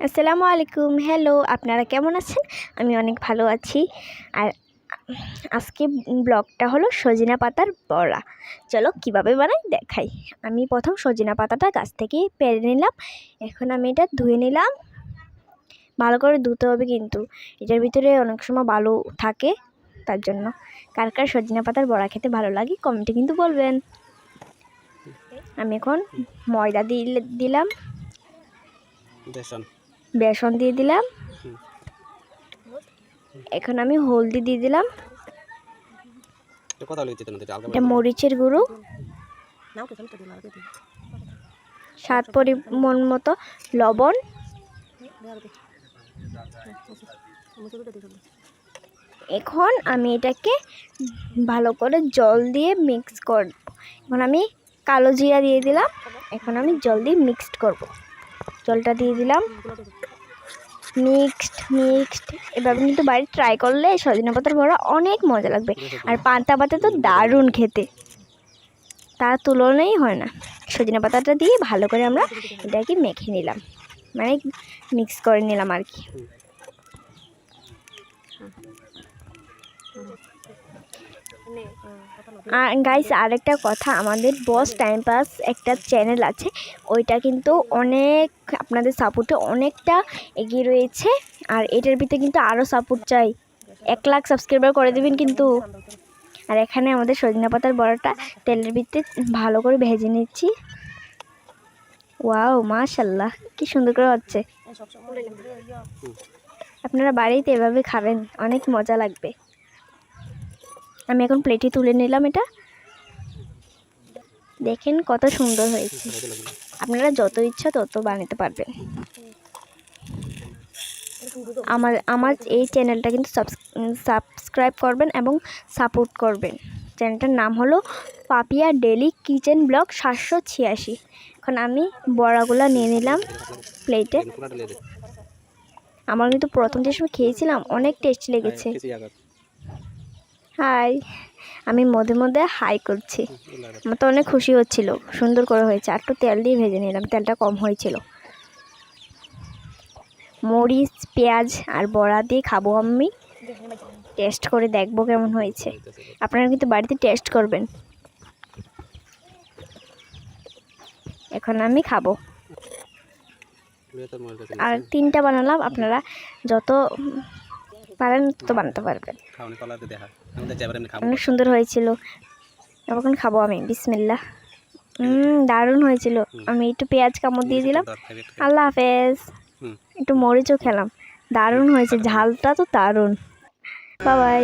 আসসালামু আলাইকুম। হ্যালো আপনারা কেমন আছেন? আমি অনেক ভালো আছি। আর আজকে ব্লগটা হলো সজিনা পাতার বড়া। চলো কীভাবে বানাই দেখাই। আমি প্রথম সজিনা পাতাটা গাছ থেকে পেরে নিলাম। এখন আমি এটা ধুয়ে নিলাম। ভালো করে ধুতে হবে কিন্তু। এটার ভিতরে অনেক সময় ভালো থাকে, তার জন্য। কার কার সজিনা পাতার বড়া খেতে ভালো লাগে কমেন্টে কিন্তু বলবেন। আমি এখন ময়দা দিলে, দিলাম। বেসন দিয়ে দিলাম। এখন আমি হলদি দিয়ে দিলাম। এটা মরিচের গুঁড়ো। স্বাদ পরিমাণ মতো লবণ। এখন আমি এটাকে ভালো করে জল দিয়ে মিক্স করব। এখন আমি কালো জিরা দিয়ে দিলাম। এখন আমি জল দিয়ে মিক্সড করব। জলটা দিয়ে দিলাম। Mixed mixed. এভাবে কিন্তু বাড়ি ট্রাই করলে সজনে পাতার বড়া অনেক মজা লাগবে। আর পান্তা পাতা তো দারুণ খেতে। তার তুলনাই হয় না। সজনে পাতাটা দিয়ে ভালো করে আমরা এটাকে মেখে নিলাম। মানে মিক্স করে নিলাম আর কি। গাইস আরেকটা কথা, আমাদের বস টাইম পাস একটা চ্যানেল আছে, ওইটা কিন্তু অনেক আপনাদের সাপোর্টে অনেকটা এগিয়ে রয়েছে, আর এটার ভিতরে কিন্তু আরও সাপোর্ট চাই। এক লাখ সাবস্ক্রাইবার করে দেবেন কিন্তু। আর এখানে আমাদের সজনা পাতার বড়াটা তেলের ভিতরে ভালো করে ভেজে নিচ্ছি। ওয়াও মাশাল্লাহ, কি সুন্দর করে হচ্ছে। আপনারা বাড়িতে এভাবে খাবেন, অনেক মজা লাগবে। আমি এখন প্লেটে তুলে নিলাম এটা। দেখেন কত সুন্দর হয়েছে। আপনারা যত ইচ্ছা তত বানাতে পারবেন। আমার আমার এই চ্যানেলটা কিন্তু সাবস্ক্রাইব করবেন এবং সাপোর্ট করবেন। চ্যানেলটার নাম হলো পাপিয়া ডেলি কিচেন ব্লগ সাতশো ছিয়াশি। এখন আমি বড়াগুলো নিয়ে নিলাম প্লেটে আমার কিন্তু প্রথম যে সময় খেয়েছিলাম, অনেক টেস্ট লেগেছে। আগা হাই। আমি মধ্যে মধ্যে হাই করছি। আমার তো অনেক খুশি হচ্ছিল। সুন্দর করে হয়েছে। আর একটু তেল দিয়ে ভেজে নিলাম। তেলটা কম হয়েছিল। মরিচ পেঁয়াজ আর বড়া দিয়ে খাব আমি। টেস্ট করে দেখব কেমন হয়েছে। আপনারা কিন্তু বাড়িতে টেস্ট করবেন। এখন আমি খাব। আর তিনটা বানালাম। আপনারা যত পারেন তো বানাতে পারবেন। অনেক সুন্দর হয়েছিল। এখন খাব আমি বিসমিল্লা হুম দারুণ হয়েছিল। আমি একটু পেঁয়াজ কামড় দিয়ে দিলাম। আল্লাহ হাফেজ। একটু মরিচও খেলাম। দারুণ হয়েছে ঝালটা তো দারুণ। বাবাই